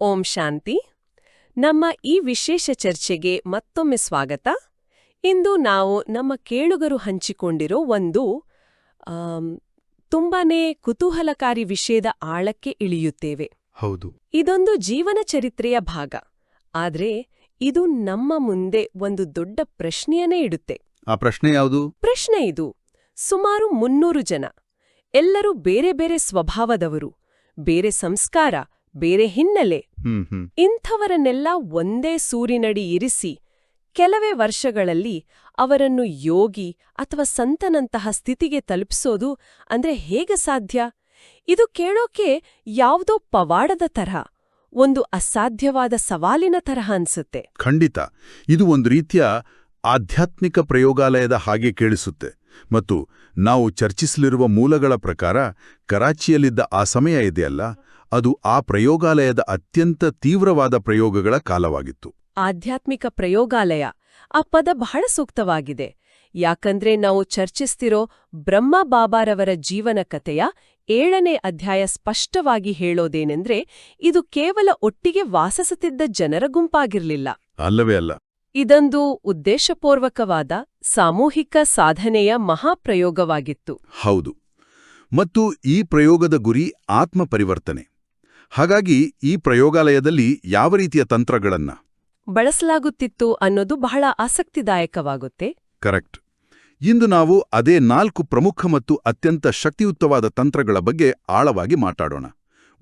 ಓಂ ಶಾಂತಿ. ನಮ್ಮ ಈ ವಿಶೇಷ ಚರ್ಚೆಗೆ ಮತ್ತೊಮ್ಮೆ ಸ್ವಾಗತ. ಇಂದು ನಾವು ನಮ್ಮ ಕೇಳುಗರು ಹಂಚಿಕೊಂಡಿರೋ ಒಂದು ತುಂಬಾ ತುಂಬಾನೇ ಕುತೂಹಲಕಾರಿ ವಿಷಯದ ಆಳಕ್ಕೆ ಇಳಿಯುತ್ತೇವೆ. ಹೌದು. ಇದೊಂದು ಜೀವನ ಚರಿತ್ರೆಯ ಭಾಗ. ಆದ್ರೆ ಇದು ನಮ್ಮ ಮುಂದೆ ಒಂದು ದೊಡ್ಡ ಪ್ರಶ್ನೆಯನ್ನೇ ಇಡುತ್ತೆ. ಆ ಪ್ರಶ್ನೆ ಯಾವುದು? ಪ್ರಶ್ನೆ ಇದು. ಸುಮಾರು ಮುನ್ನೂರು ಜನ. ಎಲ್ಲರೂ ಬೇರೆ ಬೇರೆ ಸ್ವಭಾವದವರು. ಬೇರೆ ಸಂಸ್ಕಾರ ಬೇರೆ ಹಿನ್ನೆಲೆ. ಹ್ಮ್ ಹ್ಮ್. ಇಂಥವರನ್ನೆಲ್ಲ ಒಂದೇ ಸೂರಿನಡಿ ಇರಿಸಿ ಕೆಲವೇ ವರ್ಷಗಳಲ್ಲಿ ಅವರನ್ನು ಯೋಗಿ ಅಥವಾ ಸಂತನಂತಹ ಸ್ಥಿತಿಗೆ ತಲುಪಿಸೋದು ಅಂದ್ರೆ ಹೇಗೆ ಸಾಧ್ಯ? ಇದು ಕೇಳೋಕೆ ಯಾವುದೋ ಪವಾಡದ ತರಹ ಒಂದು ಅಸಾಧ್ಯವಾದ ಸವಾಲಿನ ತರಹ ಅನ್ಸುತ್ತೆ. ಖಂಡಿತ. ಇದು ಒಂದು ರೀತಿಯ ಆಧ್ಯಾತ್ಮಿಕ ಪ್ರಯೋಗಾಲಯದ ಹಾಗೆ ಕೇಳಿಸುತ್ತೆ. ಮತ್ತು ನಾವು ಚರ್ಚಿಸಲಿರುವ ಮೂಲಗಳ ಪ್ರಕಾರ ಕರಾಚಿಯಲ್ಲಿದ್ದ ಆ ಸಮಯ ಇದೆಯಲ್ಲ ಅದು ಆ ಪ್ರಯೋಗಾಲಯದ ಅತ್ಯಂತ ತೀವ್ರವಾದ ಪ್ರಯೋಗಗಳ ಕಾಲವಾಗಿತ್ತು. ಆಧ್ಯಾತ್ಮಿಕ ಪ್ರಯೋಗಾಲಯ ಆ ಪದ ಬಹಳ ಸೂಕ್ತವಾಗಿದೆ. ಯಾಕಂದ್ರೆ ನಾವು ಚರ್ಚಿಸ್ತಿರೋ ಬ್ರಹ್ಮ ಬಾಬಾರವರ ಜೀವನ ಕಥೆಯ ಏಳನೇ ಅಧ್ಯಾಯ ಸ್ಪಷ್ಟವಾಗಿ ಹೇಳೋದೇನೆಂದ್ರೆ ಇದು ಕೇವಲ ಒಟ್ಟಿಗೆ ವಾಸಿಸುತ್ತಿದ್ದ ಜನರ ಗುಂಪಾಗಿರ್ಲಿಲ್ಲ. ಅಲ್ಲವೇ ಅಲ್ಲ. ಇದೊಂದು ಉದ್ದೇಶಪೂರ್ವಕವಾದ ಸಾಮೂಹಿಕ ಸಾಧನೆಯ ಮಹಾಪ್ರಯೋಗವಾಗಿತ್ತು. ಹೌದು. ಮತ್ತು ಈ ಪ್ರಯೋಗದ ಗುರಿ ಆತ್ಮ ಪರಿವರ್ತನೆ ಹಾಗಾಗಿ ಈ ಪ್ರಯೋಗಾಲಯದಲ್ಲಿ ಯಾವ ರೀತಿಯ ತಂತ್ರಗಳನ್ನ? ಬಳಸಲಾಗುತ್ತಿತ್ತು ಅನ್ನೋದು ಬಹಳ ಆಸಕ್ತಿದಾಯಕವಾಗುತ್ತೆ. ಕರೆಕ್ಟ್. ಇಂದು ನಾವು ಅದೇ ನಾಲ್ಕು ಪ್ರಮುಖ ಮತ್ತು ಅತ್ಯಂತ ಶಕ್ತಿಯುತವಾದ ತಂತ್ರಗಳ ಬಗ್ಗೆ ಆಳವಾಗಿ ಮಾತಾಡೋಣ.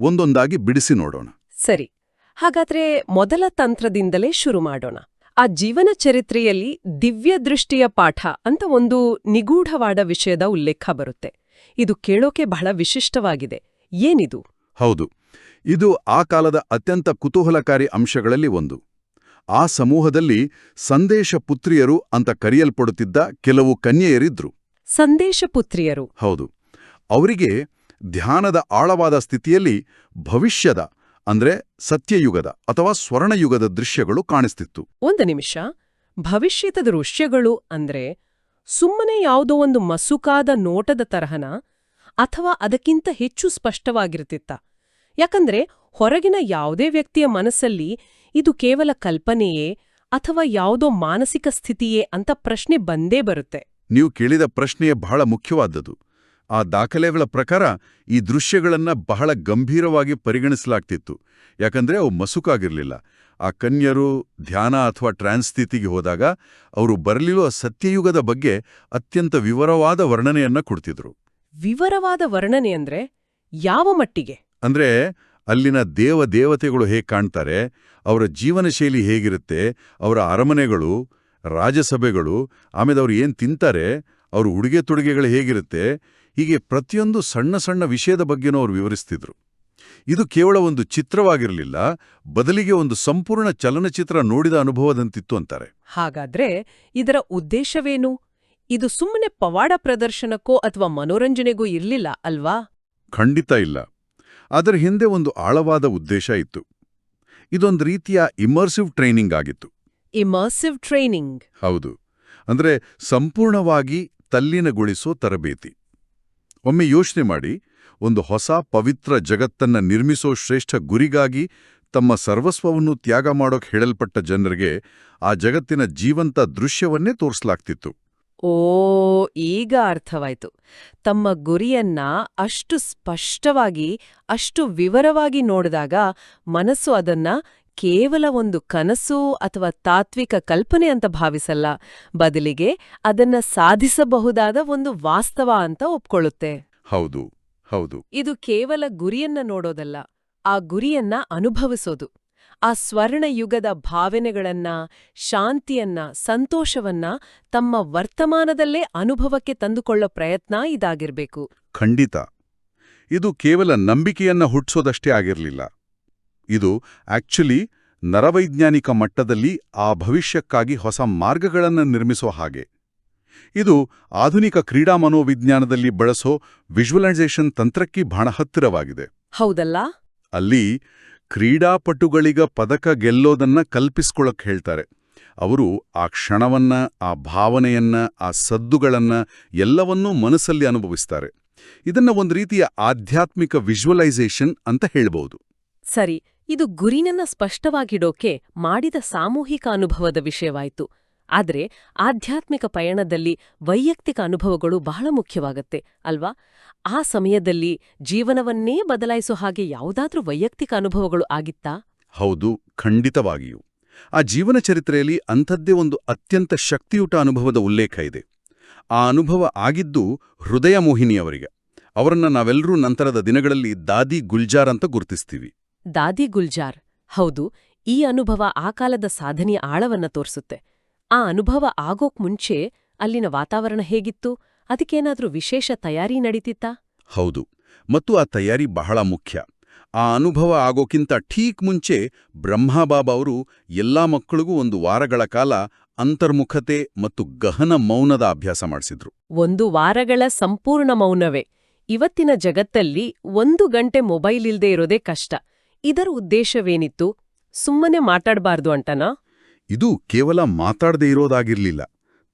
ಒಂದೊಂದಾಗಿ ಬಿಡಿಸಿ ನೋಡೋಣ. ಸರಿ. ಹಾಗಾದ್ರೆ ಮೊದಲ ತಂತ್ರದಿಂದಲೇ ಶುರು ಮಾಡೋಣ. ಆ ಜೀವನ ಚರಿತ್ರೆಯಲ್ಲಿ ದಿವ್ಯ ದೃಷ್ಟಿಯ ಪಾಠ ಅಂತ ಒಂದು ನಿಗೂಢವಾದ ವಿಷಯದ ಉಲ್ಲೇಖ ಬರುತ್ತೆ. ಇದು ಕೇಳೋಕೆ ಬಹಳ ವಿಶಿಷ್ಟವಾಗಿದೆ. ಏನಿದು? ಹೌದು. ಇದು ಆ ಕಾಲದ ಅತ್ಯಂತ ಕುತೂಹಲಕಾರಿ ಅಂಶಗಳಲ್ಲಿ ಒಂದು. ಆ ಸಮೂಹದಲ್ಲಿ ಸಂದೇಶ ಪುತ್ರಿಯರು ಅಂತ ಕರೆಯಲ್ಪಡುತ್ತಿದ್ದ ಕೆಲವು ಕನ್ಯೆಯರಿದ್ರು. ಸಂದೇಶ ಪುತ್ರಿಯರು. ಹೌದು. ಅವರಿಗೆ ಧ್ಯಾನದ ಆಳವಾದ ಸ್ಥಿತಿಯಲ್ಲಿ ಭವಿಷ್ಯದ ಅಂದ್ರೆ ಸತ್ಯಯುಗದ ಅಥವಾ ಸ್ವರ್ಣಯುಗದ ದೃಶ್ಯಗಳು ಕಾಣಿಸ್ತಿತ್ತು. ಒಂದು ನಿಮಿಷ. ಭವಿಷ್ಯದ ದೃಶ್ಯಗಳು ಅಂದ್ರೆ ಸುಮ್ಮನೆ ಯಾವುದೋ ಒಂದು ಮಸುಕಾದ ನೋಟದ ತರಹನ ಅಥವಾ ಅದಕ್ಕಿಂತ ಹೆಚ್ಚು ಸ್ಪಷ್ಟವಾಗಿರ್ತಿತ್ತ. ಯಾಕಂದ್ರೆ ಹೊರಗಿನ ಯಾವುದೇ ವ್ಯಕ್ತಿಯ ಮನಸ್ಸಲ್ಲಿ ಇದು ಕೇವಲ ಕಲ್ಪನೆಯೇ ಅಥವಾ ಯಾವುದೋ ಮಾನಸಿಕ ಸ್ಥಿತಿಯೇ ಅಂತ ಪ್ರಶ್ನೆ ಬಂದೇ ಬರುತ್ತೆ. ನೀವು ಕೇಳಿದ ಪ್ರಶ್ನೆಯೇ ಬಹಳ ಮುಖ್ಯವಾದದ್ದು. ಆ ದಾಖಲೆಗಳ ಪ್ರಕಾರ ಈ ದೃಶ್ಯಗಳನ್ನ ಬಹಳ ಗಂಭೀರವಾಗಿ ಪರಿಗಣಿಸಲಾಗ್ತಿತ್ತು. ಯಾಕಂದ್ರೆ ಅವು ಮಸುಕಾಗಿರಲಿಲ್ಲ. ಆ ಕನ್ಯರು ಧ್ಯಾನ ಅಥವಾ ಟ್ರಾನ್ಸ್ ಸ್ಥಿತಿಗೆ ಹೋದಾಗ ಅವರು ಬರಲಿರುವ ಸತ್ಯಯುಗದ ಬಗ್ಗೆ ಅತ್ಯಂತ ವಿವರವಾದ ವರ್ಣನೆಯನ್ನ ಕೊಡ್ತಿದ್ರು. ವಿವರವಾದ ವರ್ಣನೆ ಅಂದ್ರೆ ಯಾವ ಮಟ್ಟಿಗೆ? ಅಂದ್ರೆ ಅಲ್ಲಿನ ದೇವ ದೇವತೆಗಳು ಹೇಗೆ ಕಾಣ್ತಾರೆ ಅವರ ಜೀವನ ಶೈಲಿ ಹೇಗಿರುತ್ತೆ ಅವರ ಅರಮನೆಗಳು ರಾಜಸಭೆಗಳು ಆಮೇಲೆ ಅವ್ರು ಏನು ತಿಂತಾರೆ ಅವ್ರ ಉಡುಗೆ ತೊಡುಗೆಗಳು ಹೇಗಿರುತ್ತೆ ಹೀಗೆ ಪ್ರತಿಯೊಂದು ಸಣ್ಣ ಸಣ್ಣ ವಿಷಯದ ಬಗ್ಗೆನೂ ಅವರು ವಿವರಿಸ್ತಿದ್ರು. ಇದು ಕೇವಲ ಒಂದು ಚಿತ್ರವಾಗಿರಲಿಲ್ಲ ಬದಲಿಗೆ ಒಂದು ಸಂಪೂರ್ಣ ಚಲನಚಿತ್ರ ನೋಡಿದ ಅನುಭವದಂತಿತ್ತು ಅಂತಾರೆ. ಹಾಗಾದ್ರೆ ಇದರ ಉದ್ದೇಶವೇನು? ಇದು ಸುಮ್ಮನೆ ಪವಾಡ ಪ್ರದರ್ಶನಕ್ಕೋ ಅಥವಾ ಮನೋರಂಜನೆಗೂ ಇರಲಿಲ್ಲ ಅಲ್ವಾ? ಖಂಡಿತ ಇಲ್ಲ. ಅದರ ಹಿಂದೆ ಒಂದು ಆಳವಾದ ಉದ್ದೇಶ ಇತ್ತು. ಇದೊಂದು ರೀತಿಯ ಇಮರ್ಸಿವ್ ಟ್ರೈನಿಂಗ್ ಆಗಿತ್ತು. ಇಮರ್ಸಿವ್ ಟ್ರೈನಿಂಗ್ ಹೌದು. ಅಂದ್ರೆ ಸಂಪೂರ್ಣವಾಗಿ ತಲ್ಲೀನಗೊಳಿಸೋ ತರಬೇತಿ. ಒಮ್ಮೆ ಯೋಚನೆ ಮಾಡಿ ಒಂದು ಹೊಸ ಪವಿತ್ರ ಜಗತ್ತನ್ನ ನಿರ್ಮಿಸೋ ಶ್ರೇಷ್ಠ ಗುರಿಗಾಗಿ ತಮ್ಮ ಸರ್ವಸ್ವವನ್ನು ತ್ಯಾಗ ಮಾಡೋಕೆ ಹೇಳಲ್ಪಟ್ಟ ಜನರಿಗೆ ಆ ಜಗತ್ತಿನ ಜೀವಂತ ದೃಶ್ಯವನ್ನೇ ತೋರಿಸಲಾಗ್ತಿತ್ತು. ಓ ಈಗ ಅರ್ಥವಾಯ್ತು. ತಮ್ಮ ಗುರಿಯನ್ನ ಅಷ್ಟು ಸ್ಪಷ್ಟವಾಗಿ ಅಷ್ಟು ವಿವರವಾಗಿ ನೋಡಿದಾಗ ಮನಸ್ಸು ಅದನ್ನ ಕೇವಲ ಒಂದು ಕನಸು ಅಥವಾ ತಾತ್ವಿಕ ಕಲ್ಪನೆ ಅಂತ ಭಾವಿಸಲ್ಲ. ಬದಲಿಗೆ ಅದನ್ನ ಸಾಧಿಸಬಹುದಾದ ಒಂದು ವಾಸ್ತವ ಅಂತ ಒಪ್ಕೊಳ್ಳುತ್ತೆ. ಹೌದು ಹೌದು. ಇದು ಕೇವಲ ಗುರಿಯನ್ನ ನೋಡೋದಲ್ಲ ಆ ಗುರಿಯನ್ನ ಅನುಭವಿಸೋದು. ಆ ಸ್ವರ್ಣಯುಗದ ಭಾವನೆಗಳನ್ನ ಶಾಂತಿಯನ್ನ ಸಂತೋಷವನ್ನ ತಮ್ಮ ವರ್ತಮಾನದಲ್ಲೇ ಅನುಭವಕ್ಕೆ ತಂದುಕೊಳ್ಳೋ ಪ್ರಯತ್ನ ಇದಾಗಿರ್ಬೇಕು. ಖಂಡಿತ. ಇದು ಕೇವಲ ನಂಬಿಕೆಯನ್ನ ಹುಟ್ಟಿಸೋದಷ್ಟೇ ಆಗಿರಲಿಲ್ಲ. ಇದು ಆಕ್ಚುಲಿ ನರವೈಜ್ಞಾನಿಕ ಮಟ್ಟದಲ್ಲಿ ಆ ಭವಿಷ್ಯಕ್ಕಾಗಿ ಹೊಸ ಮಾರ್ಗಗಳನ್ನು ನಿರ್ಮಿಸೋ ಹಾಗೆ. ಇದು ಆಧುನಿಕ ಕ್ರೀಡಾ ಮನೋವಿಜ್ಞಾನದಲ್ಲಿ ಬಳಸೋ ವಿಜುವಲೈಸೇಷನ್ ತಂತ್ರಕ್ಕೆ ಬಹಳ ಹತ್ತಿರವಾಗಿದೆ. ಹೌದಲ್ಲ? ಅಲ್ಲಿ ಕ್ರೀಡಾಪಟುಗಳಿಗ ಪದಕ ಗೆಲ್ಲೋದನ್ನ ಕಲ್ಪಿಸ್ಕೊಳಕ್ ಹೇಳ್ತಾರೆ. ಅವರು ಆ ಕ್ಷಣವನ್ನ, ಆ ಭಾವನೆಯನ್ನ, ಆ ಸದ್ದುಗಳನ್ನ ಎಲ್ಲವನ್ನೂ ಮನಸ್ಸಲ್ಲಿ ಅನುಭವಿಸ್ತಾರೆ. ಇದನ್ನ ಒಂದು ರೀತಿಯ ಆಧ್ಯಾತ್ಮಿಕ ವಿಜುವಲೈಸೇಷನ್ ಅಂತ ಹೇಳಬಹುದು ಸರಿ, ಇದು ಗುರಿನನ್ನ ಸ್ಪಷ್ಟವಾಗಿಡೋಕೆ ಮಾಡಿದ ಸಾಮೂಹಿಕ ಅನುಭವದ ವಿಷಯವಾಯಿತು. ಆದ್ರೆ ಆಧ್ಯಾತ್ಮಿಕ ಪಯಣದಲ್ಲಿ ವೈಯಕ್ತಿಕ ಅನುಭವಗಳು ಬಹಳ ಮುಖ್ಯವಾಗತ್ತೆ ಅಲ್ವಾ? ಆ ಸಮಯದಲ್ಲಿ ಜೀವನವನ್ನೇ ಬದಲಾಯಿಸೋ ಹಾಗೆ ಯಾವುದಾದ್ರೂ ವೈಯಕ್ತಿಕ ಅನುಭವಗಳು ಆಗಿತ್ತಾ? ಹೌದು ಖಂಡಿತವಾಗಿಯೂ. ಆ ಜೀವನ ಚರಿತ್ರೆಯಲ್ಲಿ ಅಂಥದ್ದೇ ಒಂದು ಅತ್ಯಂತ ಶಕ್ತಿಯುಟ ಅನುಭವದ ಉಲ್ಲೇಖ ಇದೆ. ಆ ಅನುಭವ ಆಗಿದ್ದು ಹೃದಯ ಮೋಹಿನಿಯವರಿಗೆ. ಅವರನ್ನ ನಾವೆಲ್ಲರೂ ನಂತರದ ದಿನಗಳಲ್ಲಿ ದಾದಿ ಗುಲ್ಜಾರ್ ಅಂತ ಗುರುತಿಸ್ತೀವಿ. ದಾದಿ ಗುಲ್ಜಾರ್. ಹೌದು ಈ ಅನುಭವ ಆ ಕಾಲದ ಸಾಧನೆಯ ಆಳವನ್ನ ತೋರಿಸುತ್ತೆ. ಆ ಅನುಭವ ಆಗೋಕ್ ಮುಂಚೆ ಅಲ್ಲಿನ ವಾತಾವರಣ ಹೇಗಿತ್ತು? ಅದಕ್ಕೇನಾದ್ರೂ ವಿಶೇಷ ತಯಾರಿ ನಡೀತಿತ್ತಾ? ಹೌದು. ಮತ್ತು ಆ ತಯಾರಿ ಬಹಳ ಮುಖ್ಯ. ಆ ಅನುಭವ ಆಗೋಕ್ಕಿಂತ ಠೀಕ್ ಮುಂಚೆ ಬ್ರಹ್ಮಬಾಬಾ ಅವರು ಎಲ್ಲಾ ಮಕ್ಕಳಿಗೂ ಒಂದು ವಾರಗಳ ಕಾಲ ಅಂತರ್ಮುಖತೆ ಮತ್ತು ಗಹನ ಮೌನದ ಅಭ್ಯಾಸ ಮಾಡಿಸಿದ್ರು. ಒಂದು ವಾರಗಳ ಸಂಪೂರ್ಣ ಮೌನವೇ. ಇವತ್ತಿನ ಜಗತ್ತಲ್ಲಿ ಒಂದು ಗಂಟೆ ಮೊಬೈಲ್ ಇಲ್ದೇ ಇರೋದೇ ಕಷ್ಟ. ಇದರ ಉದ್ದೇಶವೇನಿತ್ತು? ಸುಮ್ಮನೆ ಮಾತಾಡಬಾರ್ದು ಅಂತನಾ ಇದು ಕೇವಲ ಮಾತಾಡದೇ ಇರೋದಾಗಿರಲಿಲ್ಲ.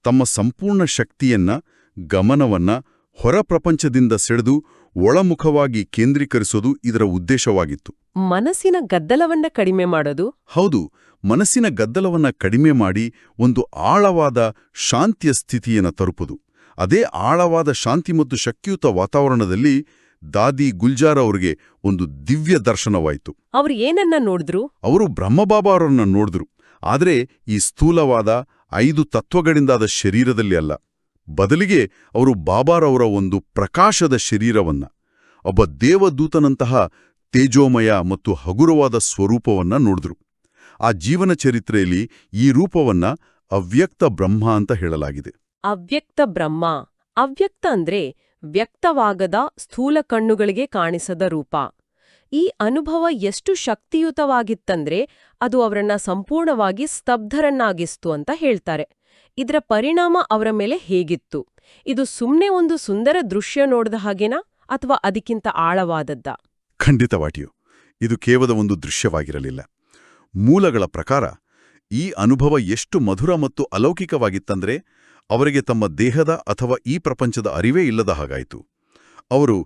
ತಮ್ಮ ಸಂಪೂರ್ಣ ಶಕ್ತಿಯನ್ನ ಗಮನವನ್ನ ಹೊರ ಪ್ರಪಂಚದಿಂದ ಸೆಳೆದು ಒಳಮುಖವಾಗಿ ಕೇಂದ್ರೀಕರಿಸೋದು ಇದರ ಉದ್ದೇಶವಾಗಿತ್ತು. ಮನಸ್ಸಿನ ಗದ್ದಲವನ್ನ ಕಡಿಮೆ ಮಾಡೋದು? ಹೌದು ಮನಸ್ಸಿನ ಗದ್ದಲವನ್ನ ಕಡಿಮೆ ಮಾಡಿ ಒಂದು ಆಳವಾದ ಶಾಂತಿಯ ಸ್ಥಿತಿಯನ್ನು ತರುಪುದು ಅದೇ ಆಳವಾದ ಶಾಂತಿ ಮತ್ತು ಶಕ್ತಿಯುತ ವಾತಾವರಣದಲ್ಲಿ ದಾದಿ ಗುಲ್ಜಾರ್ ಅವರಿಗೆ ಒಂದು ದಿವ್ಯ ದರ್ಶನವಾಯಿತು. ಅವರು ಏನನ್ನ ನೋಡಿದ್ರು? ಅವರು ಬ್ರಹ್ಮಬಾಬಾ ಅವರನ್ನ ನೋಡಿದ್ರು. ಆದರೆ ಈ ಸ್ಥೂಲವಾದ ಐದು ತತ್ವಗಳಿಂದಾದ ಶರೀರದಲ್ಲಿ ಅಲ್ಲ. ಬದಲಿಗೆ ಅವರು ಬಾಬಾರವರ ಒಂದು ಪ್ರಕಾಶದ ಶರೀರವನ್ನ, ಒಬ್ಬ ದೇವದೂತನಂತಹ ತೇಜೋಮಯ ಮತ್ತು ಹಗುರವಾದ ಸ್ವರೂಪವನ್ನ ನೋಡಿದ್ರು. ಆ ಜೀವನ ಚರಿತ್ರೆಯಲ್ಲಿ ಈ ರೂಪವನ್ನ ಅವ್ಯಕ್ತ ಬ್ರಹ್ಮ ಅಂತ ಹೇಳಲಾಗಿದೆ. ಅವ್ಯಕ್ತ ಬ್ರಹ್ಮ. ಅವ್ಯಕ್ತ ಅಂದ್ರೆ ವ್ಯಕ್ತವಾಗದ ಸ್ಥೂಲ ಕಣ್ಣುಗಳಿಗೆ ಕಾಣಿಸದ ರೂಪ. ಈ ಅನುಭವ ಎಷ್ಟು ಶಕ್ತಿಯುತವಾಗಿತ್ತಂದ್ರೆ ಅದು ಅವರನ್ನ ಸಂಪೂರ್ಣವಾಗಿ ಸ್ತಬ್ಧರನ್ನಾಗಿಸ್ತು ಅಂತ ಹೇಳ್ತಾರೆ. ಇದರ ಪರಿಣಾಮ ಅವರ ಮೇಲೆ ಹೇಗಿತ್ತು? ಇದು ಸುಮ್ಮನೆ ಒಂದು ಸುಂದರ ದೃಶ್ಯ ನೋಡಿದ ಹಾಗೇನಾ ಅಥವಾ ಅದಕ್ಕಿಂತ ಆಳವಾದದ್ದ? ಖಂಡಿತವಾಗಿಯೂ ಇದು ಕೇವಲ ಒಂದು ದೃಶ್ಯವಾಗಿರಲಿಲ್ಲ. ಮೂಲಗಳ ಪ್ರಕಾರ ಈ ಅನುಭವ ಎಷ್ಟು ಮಧುರ ಮತ್ತು ಅಲೌಕಿಕವಾಗಿತ್ತಂದ್ರೆ ಅವರಿಗೆ ತಮ್ಮ ದೇಹದ ಅಥವಾ ಈ ಪ್ರಪಂಚದ ಅರಿವೇ ಇಲ್ಲದ ಹಾಗಾಯಿತು. ಅವರು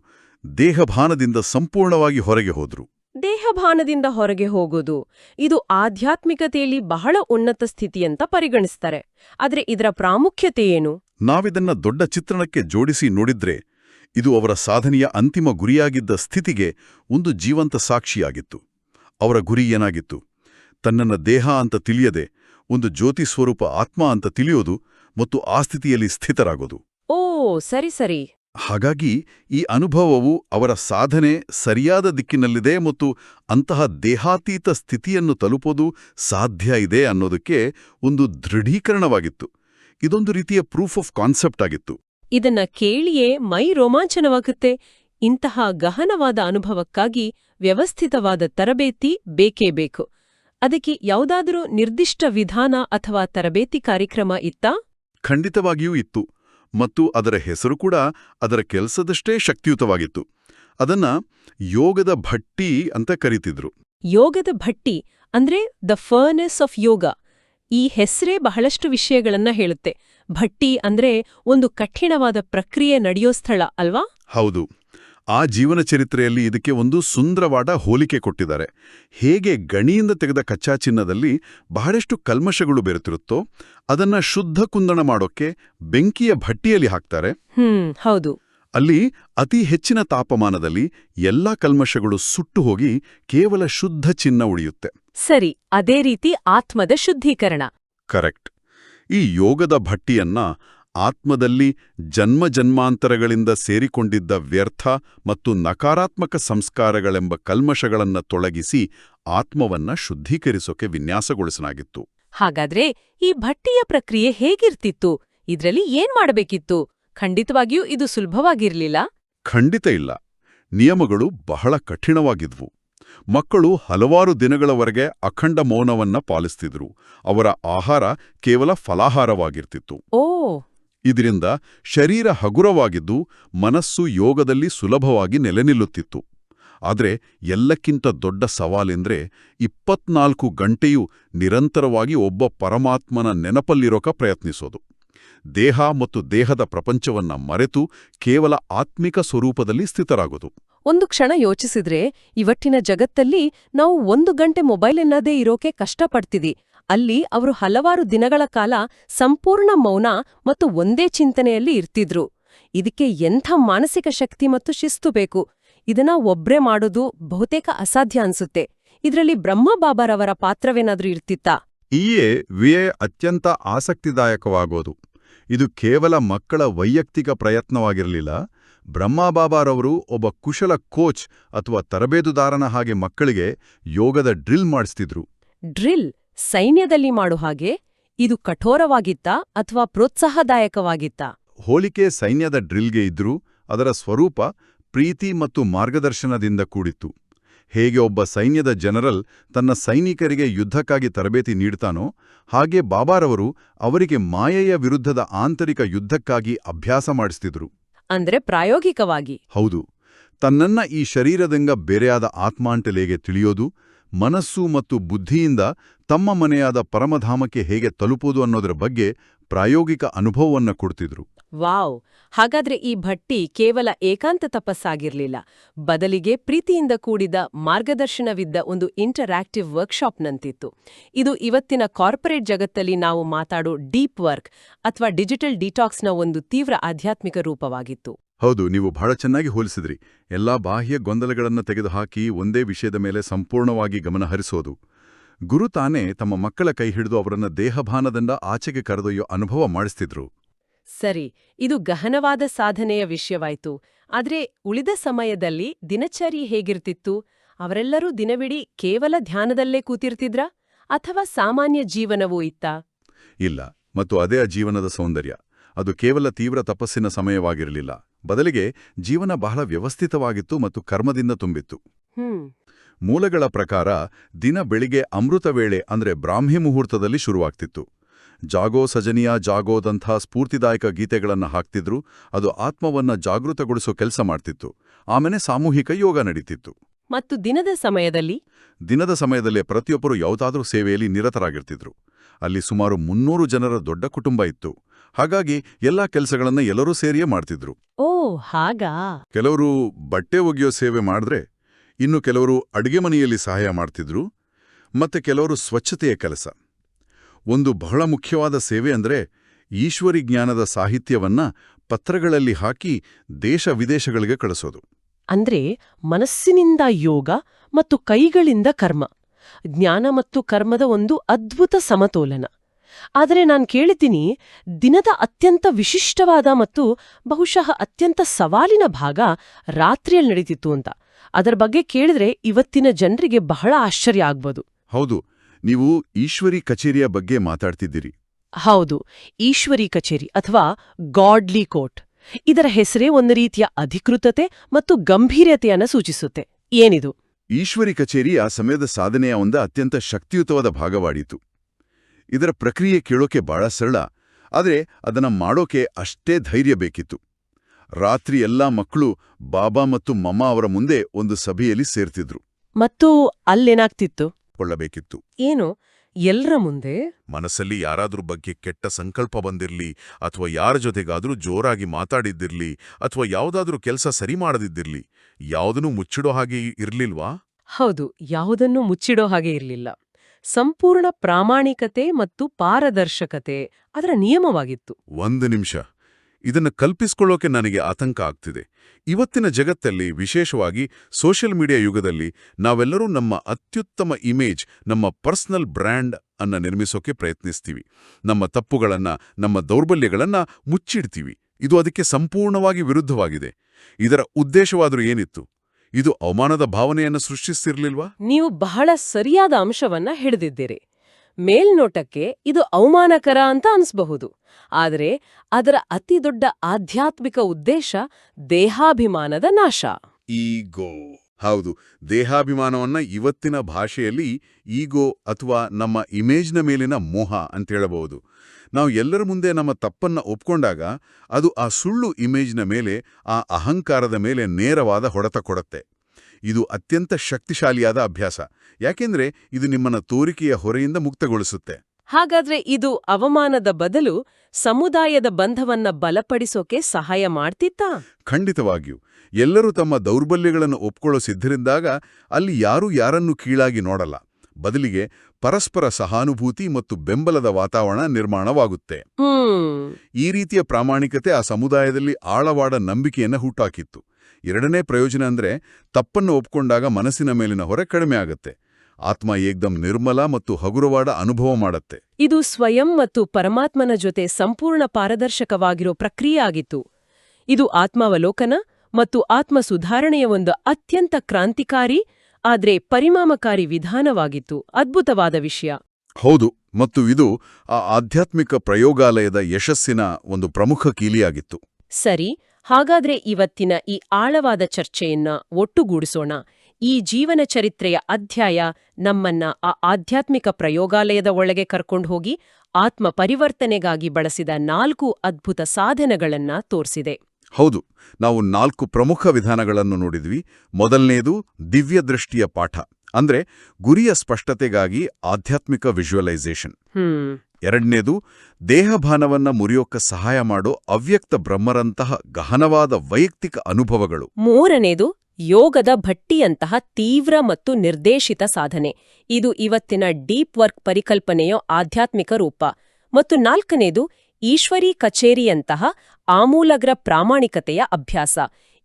ದೇಹಭಾನದಿಂದ ಸಂಪೂರ್ಣವಾಗಿ ಹೊರಗೆ ಹೋದ್ರು. ದೇಹಭಾನದಿಂದ ಹೊರಗೆ ಹೋಗೋದು ಇದು ಆಧ್ಯಾತ್ಮಿಕತೆಯಲ್ಲಿ ಬಹಳ ಉನ್ನತ ಸ್ಥಿತಿ ಅಂತ ಪರಿಗಣಿಸ್ತಾರೆ. ಆದ್ರೆ ಇದರ ಪ್ರಾಮುಖ್ಯತೆ ಏನು? ನಾವಿದನ್ನ ದೊಡ್ಡ ಚಿತ್ರಣಕ್ಕೆ ಜೋಡಿಸಿ ನೋಡಿದ್ರೆ ಇದು ಅವರ ಸಾಧನೆಯ ಅಂತಿಮ ಗುರಿಯಾಗಿದ್ದ ಸ್ಥಿತಿಗೆ ಒಂದು ಜೀವಂತ ಸಾಕ್ಷಿಯಾಗಿತ್ತು. ಅವರ ಗುರಿ ಏನಾಗಿತ್ತು? ತನ್ನನ್ನ ದೇಹ ಅಂತ ತಿಳಿಯದೆ ಒಂದು ಜ್ಯೋತಿ ಸ್ವರೂಪ ಆತ್ಮ ಅಂತ ತಿಳಿಯೋದು ಮತ್ತು ಆ ಸ್ಥಿತಿಯಲ್ಲಿ ಸ್ಥಿತರಾಗೋದು. ಓ ಸರಿ ಸರಿ. ಹಾಗಾಗಿ ಈ ಅನುಭವವು ಅವರ ಸಾಧನೆ ಸರಿಯಾದ ದಿಕ್ಕಿನಲ್ಲಿದೆ ಮತ್ತು ಅಂತಹ ದೇಹಾತೀತ ಸ್ಥಿತಿಯನ್ನು ತಲುಪೋದು ಸಾಧ್ಯ ಇದೆ ಅನ್ನೋದಕ್ಕೆ ಒಂದು ದೃಢೀಕರಣವಾಗಿತ್ತು. ಇದೊಂದು ರೀತಿಯ ಪ್ರೂಫ್ ಆಫ್ ಕಾನ್ಸೆಪ್ಟ್ ಆಗಿತ್ತು. ಇದನ್ನ ಕೇಳಿಯೇ ಮೈ ರೋಮಾಂಚನವಾಗುತ್ತೆ. ಇಂತಹ ಗಹನವಾದ ಅನುಭವಕ್ಕಾಗಿ ವ್ಯವಸ್ಥಿತವಾದ ತರಬೇತಿ ಬೇಕೇ ಬೇಕು. ಅದಕ್ಕೆ ಯಾವುದಾದರೂ ನಿರ್ದಿಷ್ಟ ವಿಧಾನ ಅಥವಾ ತರಬೇತಿ ಕಾರ್ಯಕ್ರಮ ಇತ್ತಾ? ಖಂಡಿತವಾಗಿಯೂ ಇತ್ತು. ಮತ್ತು ಅದರ ಹೆಸರು ಕೂಡ ಅದರ ಕೆಲಸದಷ್ಟೇ ಶಕ್ತಿಯುತವಾಗಿತ್ತು. ಅದನ್ನ ಯೋಗದ ಭಟ್ಟಿ ಅಂತ ಕರೀತಿದ್ರು. ಯೋಗದ ಭಟ್ಟಿ ಅಂದ್ರೆ ದ ಫರ್ನೆಸ್ ಆಫ್ ಯೋಗ. ಈ ಹೆಸರೇ ಬಹಳಷ್ಟು ವಿಷಯಗಳನ್ನ ಹೇಳುತ್ತೆ. ಭಟ್ಟಿ ಅಂದ್ರೆ ಒಂದು ಕಠಿಣವಾದ ಪ್ರಕ್ರಿಯೆ ನಡೆಯೋ ಸ್ಥಳ ಅಲ್ವಾ? ಹೌದು. ಆ ಜೀವನ ಚರಿತ್ರೆಯಲ್ಲಿ ಇದಕ್ಕೆ ಒಂದು ಸುಂದರವಾದ ಹೋಲಿಕೆ ಕೊಟ್ಟಿದ್ದಾರೆ. ಹೇಗೆ ಗಣಿಯಿಂದ ತೆಗೆದ ಕಚ್ಚಾ ಚಿನ್ನದಲ್ಲಿ ಬಹಳಷ್ಟು ಕಲ್ಮಶಗಳು ಬೆರೆತಿರುತ್ತೋ ಅದನ್ನ ಶುದ್ಧ ಕುಂದಣ ಮಾಡೋಕ್ಕೆ ಬೆಂಕಿಯ ಭಟ್ಟಿಯಲ್ಲಿ ಹಾಕ್ತಾರೆ. ಹ್ಮ್ ಹೌದು. ಅಲ್ಲಿ ಅತಿ ಹೆಚ್ಚಿನ ತಾಪಮಾನದಲ್ಲಿ ಎಲ್ಲಾ ಕಲ್ಮಶಗಳು ಸುಟ್ಟು ಹೋಗಿ ಕೇವಲ ಶುದ್ಧ ಚಿನ್ನ ಉಳಿಯುತ್ತೆ. ಸರಿ ಅದೇ ರೀತಿ ಆತ್ಮದ ಶುದ್ಧೀಕರಣ. ಕರೆಕ್ಟ್. ಈ ಯೋಗದ ಭಟ್ಟಿಯನ್ನ ಆತ್ಮದಲ್ಲಿ ಜನ್ಮ ಜನ್ಮಾಂತರಗಳಿಂದ ಸೇರಿಕೊಂಡಿದ್ದ ವ್ಯರ್ಥ ಮತ್ತು ನಕಾರಾತ್ಮಕ ಸಂಸ್ಕಾರಗಳೆಂಬ ಕಲ್ಮಶಗಳನ್ನ ತೊಳಗಿಸಿ ಆತ್ಮವನ್ನ ಶುದ್ಧೀಕರಿಸೋಕೆ ವಿನ್ಯಾಸಗೊಳಿಸಲಾಗಿತ್ತು. ಹಾಗಾದ್ರೆ ಈ ಭಟ್ಟಿಯ ಪ್ರಕ್ರಿಯೆ ಹೇಗಿರ್ತಿತ್ತು? ಇದ್ರಲ್ಲಿ ಏನ್ ಮಾಡಬೇಕಿತ್ತು? ಖಂಡಿತವಾಗಿಯೂ ಇದು ಸುಲಭವಾಗಿರ್ಲಿಲ್ಲ. ಖಂಡಿತ ಇಲ್ಲ. ನಿಯಮಗಳು ಬಹಳ ಕಠಿಣವಾಗಿದ್ವು. ಮಕ್ಕಳು ಹಲವಾರು ದಿನಗಳವರೆಗೆ ಅಖಂಡ ಮೌನವನ್ನ ಪಾಲಿಸ್ತಿದ್ರು. ಅವರ ಆಹಾರ ಕೇವಲ ಫಲಾಹಾರವಾಗಿರ್ತಿತ್ತು. ಓ! ಇದರಿಂದ ಶರೀರ ಹಗುರವಾಗಿದ್ದು ಮನಸ್ಸು ಯೋಗದಲ್ಲಿ ಸುಲಭವಾಗಿ ನೆಲೆನಿಲ್ಲುತ್ತಿತ್ತು. ಆದರೆ ಎಲ್ಲಕ್ಕಿಂತ ದೊಡ್ಡ ಸವಾಲೆಂದ್ರೆ ಇಪ್ಪತ್ನಾಲ್ಕು ಗಂಟೆಯೂ ನಿರಂತರವಾಗಿ ಒಬ್ಬ ಪರಮಾತ್ಮನ ನೆನಪಲ್ಲಿರೋಕ ಪ್ರಯತ್ನಿಸೋದು. ದೇಹ ಮತ್ತು ದೇಹದ ಪ್ರಪಂಚವನ್ನ ಮರೆತು ಕೇವಲ ಆತ್ಮಿಕ ಸ್ವರೂಪದಲ್ಲಿ ಸ್ಥಿತರಾಗೋದು. ಒಂದು ಕ್ಷಣ ಯೋಚಿಸಿದ್ರೆ ಇವತ್ತಿನ ಜಗತ್ತಲ್ಲಿ ನಾವು ಒಂದು ಗಂಟೆ ಮೊಬೈಲ್ ಎನ್ನದೇ ಇರೋಕೆ ಕಷ್ಟಪಡ್ತಿದಿ ಅಲ್ಲಿ ಅವರು ಹಲವಾರು ದಿನಗಳ ಕಾಲ ಸಂಪೂರ್ಣ ಮೌನ ಮತ್ತು ಒಂದೇ ಚಿಂತನೆಯಲ್ಲಿ ಇರ್ತಿದ್ರು. ಇದಕ್ಕೆ ಎಂಥ ಮಾನಸಿಕ ಶಕ್ತಿ ಮತ್ತು ಶಿಸ್ತು ಬೇಕು? ಇದನ್ನ ಒಬ್ರೇ ಮಾಡೋದು ಬಹುತೇಕ ಅಸಾಧ್ಯ ಅನ್ಸುತ್ತೆ. ಇದರಲ್ಲಿ ಬ್ರಹ್ಮಬಾಬಾರವರ ಪಾತ್ರವೇನಾದ್ರೂ ಇರ್ತಿತ್ತಾ? ಈಯೇ ವಿಯೆ ಅತ್ಯಂತ ಆಸಕ್ತಿದಾಯಕವಾಗೋದು. ಇದು ಕೇವಲ ಮಕ್ಕಳ ವೈಯಕ್ತಿಕ ಪ್ರಯತ್ನವಾಗಿರಲಿಲ್ಲ. ಬ್ರಹ್ಮಬಾಬಾರವರು ಒಬ್ಬ ಕುಶಲ ಕೋಚ್ ಅಥವಾ ತರಬೇತುದಾರನ ಹಾಗೆ ಮಕ್ಕಳಿಗೆ ಯೋಗದ ಡ್ರಿಲ್ ಮಾಡಿಸ್ತಿದ್ರು. ಡ್ರಿಲ್? ಸೈನ್ಯದಲ್ಲಿ ಮಾಡು ಹಾಗೆ ಇದು ಕಠೋರವಾಗಿತ್ತಾ ಅಥವಾ ಪ್ರೋತ್ಸಾಹದಾಯಕವಾಗಿತ್ತಾ. ಹೋಲಿಕೆ ಸೈನ್ಯದ ಡ್ರಿಲ್ಗೆ ಇದ್ರೂ ಅದರ ಸ್ವರೂಪ ಪ್ರೀತಿ ಮತ್ತು ಮಾರ್ಗದರ್ಶನದಿಂದ ಕೂಡಿತ್ತು. ಹೇಗೆ ಒಬ್ಬ ಸೈನ್ಯದ ಜನರಲ್ ತನ್ನ ಸೈನಿಕರಿಗೆ ಯುದ್ಧಕ್ಕಾಗಿ ತರಬೇತಿ ನೀಡ್ತಾನೋ ಹಾಗೆ ಬಾಬಾರವರು ಅವರಿಗೆ ಮಾಯೆಯ ವಿರುದ್ಧದ ಆಂತರಿಕ ಯುದ್ಧಕ್ಕಾಗಿ ಅಭ್ಯಾಸ ಮಾಡಿಸ್ತಿದ್ರು. ಅಂದ್ರೆ ಪ್ರಾಯೋಗಿಕವಾಗಿ. ಹೌದು. ತನ್ನನ್ನ ಈ ಶರೀರದಂಗ ಬೇರೆಯಾದ ಆತ್ಮಾಂಟಲೆಗೆ ತಿಳಿಯೋದು ಮನಸ್ಸು ಮತ್ತು ಬುದ್ಧಿಯಿಂದ ತಮ್ಮ ಮನೆಯಾದ ಪರಮಧಾಮಕ್ಕೆ ಹೇಗೆ ತಲುಪುವುದು ಅನ್ನೋದರ ಬಗ್ಗೆ ಪ್ರಾಯೋಗಿಕ ಅನುಭವವನ್ನ ಕೊಡ್ತಿದ್ರು. ವಾವ್! ಹಾಗಾದ್ರೆ ಈ ಭಟ್ಟಿ ಕೇವಲ ಏಕಾಂತ ತಪಸ್ಸಾಗಿರ್ಲಿಲ್ಲ. ಬದಲಿಗೆ ಪ್ರೀತಿಯಿಂದ ಕೂಡಿದ ಮಾರ್ಗದರ್ಶನವಿದ್ದ ಒಂದು ಇಂಟರಾಕ್ಟಿವ್ ವರ್ಕ್ಶಾಪ್ನಂತಿತ್ತು ಇದು ಇವತ್ತಿನ ಕಾರ್ಪೊರೇಟ್ ಜಗತ್ತಲ್ಲಿ ನಾವು ಮಾತಾಡೋ ಡೀಪ್ ವರ್ಕ್ ಅಥವಾ ಡಿಜಿಟಲ್ ಡಿಟಾಕ್ಸ್ನ ಒಂದು ತೀವ್ರ ಆಧ್ಯಾತ್ಮಿಕ ರೂಪವಾಗಿತ್ತು. ಹೌದು ನೀವು ಬಹಳ ಚೆನ್ನಾಗಿ ಹೋಲಿಸಿದ್ರಿ. ಎಲ್ಲಾ ಬಾಹ್ಯ ಗೊಂದಲಗಳನ್ನು ತೆಗೆದುಹಾಕಿ ಒಂದೇ ವಿಷಯದ ಮೇಲೆ ಸಂಪೂರ್ಣವಾಗಿ ಗಮನ ಹರಿಸೋದು ಗುರು ತಾನೇ ತಮ್ಮ ಮಕ್ಕಳ ಕೈ ಹಿಡಿದು ಅವರನ್ನ ದೇಹಭಾನದಿಂದ ಆಚೆಗೆ ಕರೆದೊಯ್ಯೋ ಅನುಭವ ಮಾಡಿಸ್ತಿದ್ರು. ಸರಿ ಇದು ಗಹನವಾದ ಸಾಧನೆಯ ವಿಷಯವಾಯಿತು. ಆದ್ರೆ ಉಳಿದ ಸಮಯದಲ್ಲಿ ದಿನಚರಿ ಹೇಗಿರ್ತಿತ್ತು? ಅವರೆಲ್ಲರೂ ದಿನವಿಡೀ ಕೇವಲ ಧ್ಯಾನದಲ್ಲೇ ಕೂತಿರ್ತಿದ್ರಾ? ಅಥವಾ ಸಾಮಾನ್ಯ ಜೀವನವೂ ಇತ್ತಾ? ಇಲ್ಲ ಮತ್ತು ಅದೇ ಆ ಜೀವನದ ಸೌಂದರ್ಯ. ಅದು ಕೇವಲ ತೀವ್ರ ತಪಸ್ಸಿನ ಸಮಯವಾಗಿರಲಿಲ್ಲ. ಬದಲಿಗೆ ಜೀವನ ಬಹಳ ವ್ಯವಸ್ಥಿತವಾಗಿತ್ತು ಮತ್ತು ಕರ್ಮದಿಂದ ತುಂಬಿತ್ತು. ಹ್ಮ್. ಮೂಲಗಳ ಪ್ರಕಾರ ದಿನ ಬೆಳಿಗ್ಗೆ ಅಮೃತ ವೇಳೆ ಅಂದ್ರೆ ಬ್ರಾಹ್ಮಿ ಮುಹೂರ್ತದಲ್ಲಿ ಶುರುವಾಗ್ತಿತ್ತು. ಜಾಗೋ ಸಜನಿಯ ಜಾಗೋದಂಥ ಸ್ಫೂರ್ತಿದಾಯಕ ಗೀತೆಗಳನ್ನು ಹಾಕ್ತಿದ್ರು ಅದು ಆತ್ಮವನ್ನ ಜಾಗೃತಗೊಳಿಸೋ ಕೆಲಸ ಮಾಡ್ತಿತ್ತು. ಆಮೇಲೆ ಸಾಮೂಹಿಕ ಯೋಗ ನಡೀತಿತ್ತು. ಮತ್ತು ದಿನದ ಸಮಯದಲ್ಲಿ? ದಿನದ ಸಮಯದಲ್ಲಿ ಪ್ರತಿಯೊಬ್ಬರು ಯಾವುದಾದ್ರೂ ಸೇವೆಯಲ್ಲಿ ನಿರತರಾಗಿರ್ತಿದ್ರು. ಅಲ್ಲಿ ಸುಮಾರು ಮುನ್ನೂರು ಜನರ ದೊಡ್ಡ ಕುಟುಂಬ ಇತ್ತು. ಹಾಗಾಗಿ ಎಲ್ಲಾ ಕೆಲಸಗಳನ್ನ ಎಲ್ಲರೂ ಸೇರಿಯೇ ಮಾಡ್ತಿದ್ರು. ಓ ಹಾಗಾ? ಕೆಲವರು ಬಟ್ಟೆ ಒಗೆಯೋ ಸೇವೆ ಮಾಡಿದ್ರೆ ಇನ್ನು ಕೆಲವರು ಅಡುಗೆ ಮನೆಯಲ್ಲಿ ಸಹಾಯ ಮಾಡ್ತಿದ್ರು, ಮತ್ತೆ ಕೆಲವರು ಸ್ವಚ್ಛತೆಯ ಕೆಲಸ. ಒಂದು ಬಹಳ ಮುಖ್ಯವಾದ ಸೇವೆ ಅಂದ್ರೆ ಈಶ್ವರಿ ಜ್ಞಾನದ ಸಾಹಿತ್ಯವನ್ನ ಪತ್ರಗಳಲ್ಲಿ ಹಾಕಿ ದೇಶ ವಿದೇಶಗಳಿಗೆ ಕಳಿಸೋದು. ಅಂದ್ರೆ ಮನಸ್ಸಿನಿಂದ ಯೋಗ ಮತ್ತು ಕೈಗಳಿಂದ ಕರ್ಮ. ಜ್ಞಾನ ಮತ್ತು ಕರ್ಮದ ಒಂದು ಅದ್ಭುತ ಸಮತೋಲನ. ಆದರೆ ನಾನು ಕೇಳಿದ್ದೀನಿ, ದಿನದ ಅತ್ಯಂತ ವಿಶಿಷ್ಟವಾದ ಮತ್ತು ಬಹುಶಃ ಅತ್ಯಂತ ಸವಾಲಿನ ಭಾಗ ರಾತ್ರಿಯಲ್ಲಿ ನಡೀತಿತ್ತು ಅಂತ. ಅದರ ಬಗ್ಗೆ ಕೇಳಿದ್ರೆ ಇವತ್ತಿನ ಜನರಿಗೆ ಬಹಳ ಆಶ್ಚರ್ಯ ಆಗ್ಬೋದು. ಹೌದು ನೀವು ಈಶ್ವರಿ ಕಚೇರಿಯ ಬಗ್ಗೆ ಮಾತಾಡ್ತಿದ್ದೀರಿ. ಹೌದು ಈಶ್ವರಿ ಕಚೇರಿ ಅಥವಾ ಗಾಡ್ಲಿ ಕೋರ್ಟ್. ಇದರ ಹೆಸರೇ ಒಂದು ರೀತಿಯ ಅಧಿಕೃತತೆ ಮತ್ತು ಗಂಭೀರತೆಯನ್ನು ಸೂಚಿಸುತ್ತೆ. ಏನಿದು? ಈಶ್ವರಿ ಕಚೇರಿ ಆ ಸಮಯದ ಸಾಧನೆಯ ಒಂದು ಅತ್ಯಂತ ಶಕ್ತಿಯುತವಾದ ಭಾಗವಾಡಿತು. ಇದರ ಪ್ರಕ್ರಿಯೆ ಕೇಳೋಕೆ ಬಹಳ ಸರಳ ಆದರೆ ಅದನ್ನ ಮಾಡೋಕೆ ಅಷ್ಟೇ ಧೈರ್ಯ ಬೇಕಿತ್ತು. ರಾತ್ರಿ ಎಲ್ಲಾ ಮಕ್ಕಳು ಬಾಬಾ ಮತ್ತು ಮಮ್ಮ ಅವರ ಮುಂದೆ ಒಂದು ಸಭೆಯಲ್ಲಿ ಸೇರ್ತಿದ್ರು. ಮತ್ತು ಅಲ್ಲೇನಾಗ್ತಿತ್ತು? ಕೊಳ್ಳಬೇಕಿತ್ತು. ಏನು? ಎಲ್ರ ಮುಂದೆ? ಮನಸ್ಸಲ್ಲಿ ಯಾರಾದ್ರೂ ಬಗ್ಗೆ ಕೆಟ್ಟ ಸಂಕಲ್ಪ ಬಂದಿರ್ಲಿ ಅಥವಾ ಯಾರ ಜೊತೆಗಾದ್ರೂ ಜೋರಾಗಿ ಮಾತಾಡಿದ್ದಿರ್ಲಿ ಅಥವಾ ಯಾವುದಾದ್ರೂ ಕೆಲಸ ಸರಿ ಮಾಡದಿದ್ದಿರ್ಲಿ ಯಾವುದನ್ನೂ ಮುಚ್ಚಿಡೋ ಹಾಗೆ ಇರ್ಲಿಲ್ವಾ? ಹೌದು ಯಾವುದನ್ನೂ ಮುಚ್ಚಿಡೋ ಹಾಗೆ ಇರಲಿಲ್ಲ. ಸಂಪೂರ್ಣ ಪ್ರಾಮಾಣಿಕತೆ ಮತ್ತು ಪಾರದರ್ಶಕತೆ ಅದರ ನಿಯಮವಾಗಿತ್ತು. ಒಂದು ನಿಮಿಷ. ಇದನ್ನ ಕಲ್ಪಿಸ್ಕೊಳ್ಳೋಕೆ ನನಗೆ ಆತಂಕ ಆಗ್ತಿದೆ. ಇವತ್ತಿನ ಜಗತ್ತಲ್ಲಿ, ವಿಶೇಷವಾಗಿ ಸೋಷಿಯಲ್ ಮೀಡಿಯಾ ಯುಗದಲ್ಲಿ, ನಾವೆಲ್ಲರೂ ನಮ್ಮ ಅತ್ಯುತ್ತಮ ಇಮೇಜ್, ನಮ್ಮ ಪರ್ಸನಲ್ ಬ್ರ್ಯಾಂಡ್ ಅನ್ನು ನಿರ್ಮಿಸೋಕೆ ಪ್ರಯತ್ನಿಸ್ತೀವಿ. ನಮ್ಮ ತಪ್ಪುಗಳನ್ನು, ನಮ್ಮ ದೌರ್ಬಲ್ಯಗಳನ್ನು ಮುಚ್ಚಿಡ್ತೀವಿ. ಇದು ಅದಕ್ಕೆ ಸಂಪೂರ್ಣವಾಗಿ ವಿರುದ್ಧವಾಗಿದೆ. ಇದರ ಉದ್ದೇಶವಾದರೂ ಏನಿತ್ತು? ಇದು ಅವಮಾನದ ಭಾವನೆಯನ್ನು ಸೃಷ್ಟಿಸ್ತಿರ್ಲಿಲ್ವಾ? ನೀವು ಬಹಳ ಸರಿಯಾದ ಅಂಶವನ್ನ ಹಿಡಿದಿದ್ದೀರಿ. ಮೇಲ್ನೋಟಕ್ಕೆ ಇದು ಅವಮಾನಕರ ಅಂತ ಅನ್ಸ್ಬಹುದು. ಆದರೆ ಅದರ ಅತಿದೊಡ್ಡ ಆಧ್ಯಾತ್ಮಿಕ ಉದ್ದೇಶ ದೇಹಾಭಿಮಾನದ ನಾಶ. ಈಗೋ. ಹೌದು, ದೇಹಾಭಿಮಾನವನ್ನ ಇವತ್ತಿನ ಭಾಷೆಯಲ್ಲಿ ಈಗೋ ಅಥವಾ ನಮ್ಮ ಇಮೇಜ್ನ ಮೇಲಿನ ಮೋಹ ಅಂತೇಳಬಹುದು ನಾವು ಎಲ್ಲರ ಮುಂದೆ ನಮ್ಮ ತಪ್ಪನ್ನ ಒಪ್ಕೊಂಡಾಗ ಅದು ಆ ಸುಳ್ಳು ಇಮೇಜ್ನ ಮೇಲೆ, ಆ ಅಹಂಕಾರದ ಮೇಲೆ ನೇರವಾದ ಹೊಡೆತ ಕೊಡುತ್ತೆ. ಇದು ಅತ್ಯಂತ ಶಕ್ತಿಶಾಲಿಯಾದ ಅಭ್ಯಾಸ. ಯಾಕೆಂದ್ರೆ ಇದು ನಿಮ್ಮನ್ನ ತೋರಿಕೆಯ ಹೊರೆಯಿಂದ ಮುಕ್ತಗೊಳಿಸುತ್ತೆ. ಹಾಗಾದ್ರೆ ಇದು ಅವಮಾನದ ಬದಲು ಸಮುದಾಯದ ಬಂಧವನ್ನ ಬಲಪಡಿಸೋಕೆ ಸಹಾಯ ಮಾಡ್ತಿತ್ತಾ? ಖಂಡಿತವಾಗಿಯೂ. ಎಲ್ಲರೂ ತಮ್ಮ ದೌರ್ಬಲ್ಯಗಳನ್ನು ಒಪ್ಕೊಳ್ಳೋ ಸಿದ್ಧರಿಂದಾಗ ಅಲ್ಲಿ ಯಾರೂ ಯಾರನ್ನೂ ಕೀಳಾಗಿ ನೋಡಲ್ಲ. ಬದಲಿಗೆ ಪರಸ್ಪರ ಸಹಾನುಭೂತಿ ಮತ್ತು ಬೆಂಬಲದ ವಾತಾವರಣ ನಿರ್ಮಾಣವಾಗುತ್ತೆ. ಈ ರೀತಿಯ ಪ್ರಾಮಾಣಿಕತೆ ಆ ಸಮುದಾಯದಲ್ಲಿ ಆಳವಾದ ನಂಬಿಕೆಯನ್ನು ಹುಟ್ಟಾಕಿತ್ತು. ಎರಡನೇ ಪ್ರಯೋಜನ ಅಂದ್ರೆ ತಪ್ಪನ್ನು ಒಪ್ಕೊಂಡಾಗ ಮನಸ್ಸಿನ ಮೇಲಿನ ಹೊರೆ ಕಡಿಮೆ ಆಗತ್ತೆ. ಆತ್ಮ ಏಕ್ದಂ ನಿರ್ಮಲ ಮತ್ತು ಹಗುರವಾದ ಅನುಭವ ಮಾಡತ್ತೆ. ಇದು ಸ್ವಯಂ ಮತ್ತು ಪರಮಾತ್ಮನ ಜೊತೆ ಸಂಪೂರ್ಣ ಪಾರದರ್ಶಕವಾಗಿರೋ ಪ್ರಕ್ರಿಯೆ ಆಗಿತ್ತು. ಇದು ಆತ್ಮಾವಲೋಕನ ಮತ್ತು ಆತ್ಮ ಸುಧಾರಣೆಯ ಒಂದು ಅತ್ಯಂತ ಕ್ರಾಂತಿಕಾರಿ ಆದ್ರೆ ಪರಿಣಾಮಕಾರಿ ವಿಧಾನವಾಗಿತ್ತು. ಅದ್ಭುತವಾದ ವಿಷಯ. ಹೌದು ಮತ್ತು ಇದು ಆ ಆಧ್ಯಾತ್ಮಿಕ ಪ್ರಯೋಗಾಲಯದ ಯಶಸ್ಸಿನ ಒಂದು ಪ್ರಮುಖ ಕೀಲಿಯಾಗಿತ್ತು. ಸರಿ ಹಾಗಾದ್ರೆ ಇವತ್ತಿನ ಈ ಆಳವಾದ ಚರ್ಚೆಯನ್ನ ಒಟ್ಟುಗೂಡಿಸೋಣ. ಈ ಜೀವನ ಚರಿತ್ರೆಯ ಅಧ್ಯಾಯ ನಮ್ಮನ್ನ ಆ ಆಧ್ಯಾತ್ಮಿಕ ಪ್ರಯೋಗಾಲಯದ ಒಳಗೆ ಕರ್ಕೊಂಡು ಹೋಗಿ ಆತ್ಮ ಪರಿವರ್ತನೆಗಾಗಿ ಬಳಸಿದ ನಾಲ್ಕು ಅದ್ಭುತ ಸಾಧನಗಳನ್ನ ತೋರಿಸಿದೆ. ಹೌದು, ನಾವು ನಾಲ್ಕು ಪ್ರಮುಖ ವಿಧಾನಗಳನ್ನು ನೋಡಿದ್ವಿ. ಮೊದಲನೆಯದು ದಿವ್ಯ ದೃಷ್ಟಿಯ ಪಾಠ. ಅಂದ್ರೆ ಗುರಿಯ ಸ್ಪಷ್ಟತೆಗಾಗಿ ಆಧ್ಯಾತ್ಮಿಕ ವಿಜುವಲೈಸೇಷನ್. ಹ್ಮ್. ಎರಡನೇದು ದೇಹಭಾನವನ್ನ ಮುರಿಯೋಕ್ಕೆ ಸಹಾಯ ಮಾಡೋ ಅವ್ಯಕ್ತ ಬ್ರಹ್ಮರಂತಹ ಗಹನವಾದ ವೈಯಕ್ತಿಕ ಅನುಭವಗಳು. ಮೂರನೇದು ಯೋಗದ ಭಟ್ಟಿಯಂತಹ ತೀವ್ರ ಮತ್ತು ನಿರ್ದೇಶಿತ ಸಾಧನೆ. ಇದು ಇವತ್ತಿನ ಡೀಪ್ ವರ್ಕ್ ಪರಿಕಲ್ಪನೆಯ ಆಧ್ಯಾತ್ಮಿಕ ರೂಪ. ಮತ್ತು ನಾಲ್ಕನೇದು ಈಶ್ವರಿ ಕಚೇರಿಯಂತಹ ಆಮೂಲಗ್ರ ಪ್ರಾಮಾಣಿಕತೆಯ ಅಭ್ಯಾಸ.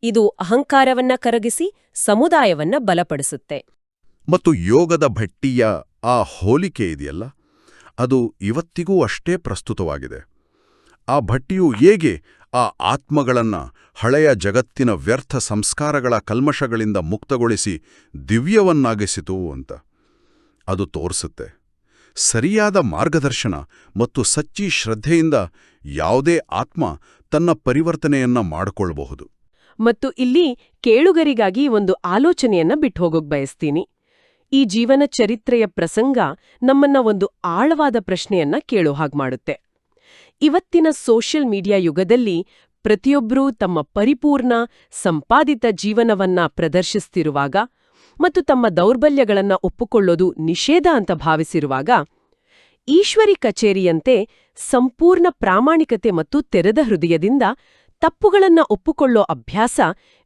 ಇದು ಅಹಂಕಾರವನ್ನ ಕರಗಿಸಿ ಸಮುದಾಯವನ್ನ ಬಲಪಡಿಸುತ್ತೆ. ಮತ್ತು ಯೋಗದ ಭಟ್ಟಿಯ ಆ ಹೋಲಿಕೆ ಇದೆಯಲ್ಲ? ಅದು ಇವತ್ತಿಗೂ ಅಷ್ಟೇ ಪ್ರಸ್ತುತವಾಗಿದೆ. ಆ ಭಟ್ಟಿಯು ಹೇಗೆ ಆ ಆತ್ಮಗಳನ್ನು ಹಳೆಯ ಜಗತ್ತಿನ ವ್ಯರ್ಥ ಸಂಸ್ಕಾರಗಳ ಕಲ್ಮಶಗಳಿಂದ ಮುಕ್ತಗೊಳಿಸಿ ದಿವ್ಯವನ್ನಾಗಿಸಿತು ಅಂತ ಅದು ತೋರಿಸುತ್ತೆ. ಸರಿಯಾದ ಮಾರ್ಗದರ್ಶನ ಮತ್ತು ಸಚ್ಚಿ ಶ್ರದ್ಧೆಯಿಂದ ಯಾವುದೇ ಆತ್ಮ ತನ್ನ ಪರಿವರ್ತನೆಯನ್ನ ಮಾಡಿಕೊಳ್ಳಬಹುದು ಮತ್ತು ಇಲ್ಲಿ ಕೇಳುಗರಿಗಾಗಿ ಒಂದು ಆಲೋಚನೆಯನ್ನ ಬಿಟ್ಟು ಹೋಗೋಕ್ ಬಯಸ್ತೀನಿ. ಈ ಜೀವನ ಚರಿತ್ರೆಯ ಪ್ರಸಂಗ ನಮ್ಮನ್ನ ಒಂದು ಆಳವಾದ ಪ್ರಶ್ನೆಯನ್ನ ಕೇಳೋ ಹಾಗೆ ಮಾಡುತ್ತೆ. ಇವತ್ತಿನ ಸೋಷಿಯಲ್ ಮೀಡಿಯಾ ಯುಗದಲ್ಲಿ ಪ್ರತಿಯೊಬ್ಬರೂ ತಮ್ಮ ಪರಿಪೂರ್ಣ, ಸಂಪಾದಿತ ಜೀವನವನ್ನ ಪ್ರದರ್ಶಿಸ್ತಿರುವಾಗ ಮತ್ತು ತಮ್ಮ ದೌರ್ಬಲ್ಯಗಳನ್ನ ಒಪ್ಪಿಕೊಳ್ಳೋದು ನಿಷೇಧ ಅಂತ ಭಾವಿಸಿರುವಾಗ ಈಶ್ವರಿ ಕಚೇರಿಯಂತೆ ಸಂಪೂರ್ಣ ಪ್ರಾಮಾಣಿಕತೆ ಮತ್ತು ತೆರೆದ ಹೃದಯದಿಂದ ತಪ್ಪುಗಳನ್ನ ಒಪ್ಪುಕೊಳ್ಳೋ ಅಭ್ಯಾಸ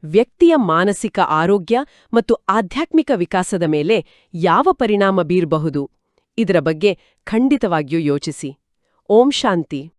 ವ್ಯಕ್ತಿಯ ಮಾನಸಿಕ ಆರೋಗ್ಯ ಮತ್ತು ಆಧ್ಯಾತ್ಮಿಕ ವಿಕಾಸದ ಮೇಲೆ ಯಾವ ಪರಿಣಾಮ ಬೀರಬಹುದು? ಇದರ ಬಗ್ಗೆ ಖಂಡಿತವಾಗಿಯೂ ಯೋಚಿಸಿ. ಓಂ ಶಾಂತಿ.